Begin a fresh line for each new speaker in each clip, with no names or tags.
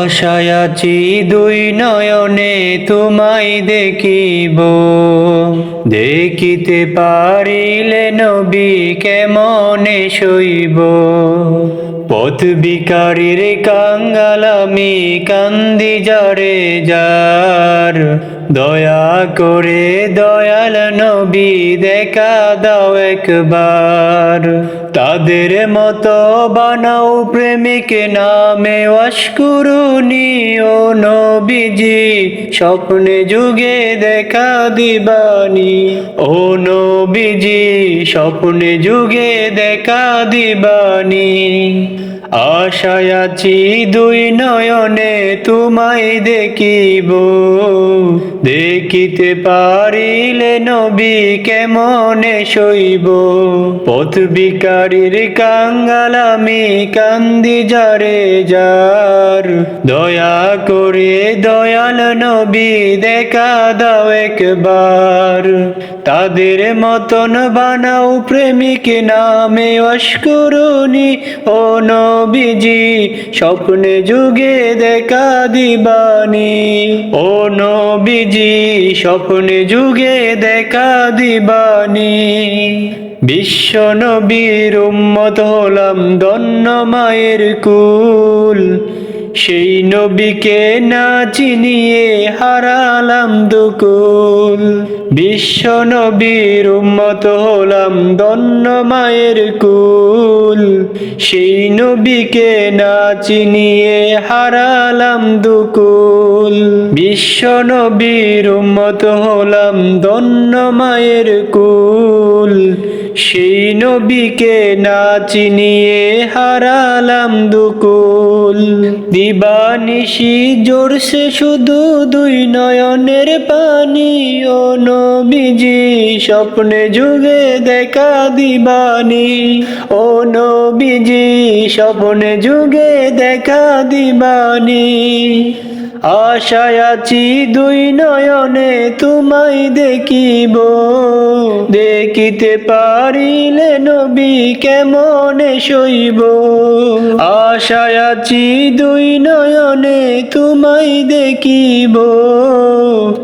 আশায় আছি দুই নয়নে তোমায় দেখিব। দেখিতে পারিলে নবী কেমনে শৈব পথ বিকারীর কাঙ্গালামি কান্দি যারে যার। দয়া করে দয়াল নবী দেখা দাও একবার। তাদের মতো বানাও প্রেমিক নামে অস্কুরুনি ও নবীজি। স্বপ্নে যুগে দেখা দিবানি। ও নবীজি, স্বপ্নে যুগে দেখা দিবানি। আশায় আছি দুই নয়নে তোমায় দেখিব। দেখিতে পারিলে নবী কেমনে শৈব পথ বিকারীর কাঙ্গাল আমি কান্দি যারে যার। দয়া করে দয়াল নবী দেখা দাও একবার। তাদের মতন বানাও প্রেমিক নামে অস্করুনি ও নবীজি, স্বপ্নে যুগে দেখা দিবানি। ও নবীজি, স্বপ্নে যুগে দেখা দিবানি। বিশ্ব নবীর উম্মত হলাম দন্ন মায়ের কুল। সেই নবীকে না চিনিয়ে হারালাম দুকুল। বিশ্ব নবীর উম্মত হলাম দন্ন মায়ের কুল। সেই নবীকে না চিনিয়ে হারালাম দুকুল। বিশ্ব নবীর উম্মত হলাম দন্ন মায়ের কুল। সেই নবীকে না চিনিয়ে হারালাম দুকুল। দিবানিশি জোরসে শুধু দুই নয়নের পানি। ও নবীজি, স্বপ্নে যুগে দেখা দিবানি। ও নবীজি, স্বপ্নে যুগে দেখা দিবানি। আশায় আছি দুই নয়নে তোমায় দেখিব। দেখিতে পারিলে নবী কেমনে শৈব আশায় আছি দুই নয়নে তোমায় দেখিব।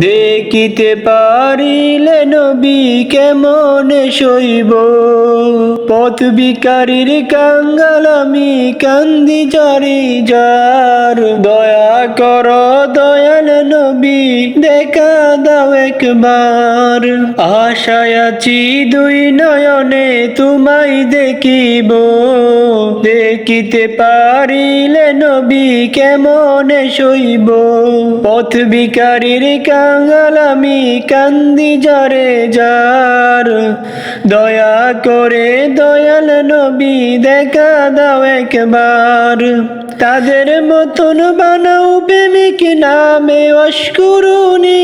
দেখিতে পারিলে নবী কেমনে শৈব পথ বিকারীর কাঙ্গাল আমি কান্দি জারি যার। দয়া কর দয়াল নবী, দেখা দাও একবার। আশায় আছি দুই নয়নে তোমায় দেখিব। দেখিতে পারিলে নবী কেমনে শৈব? পথ বিকারীর কাঙ্গাল আমি কান্দি যারে যার। দয়া করে দয়াল নবী দেখা দাও একবার। তাদের মতন বানাও প্রেমিক নামে নবীজি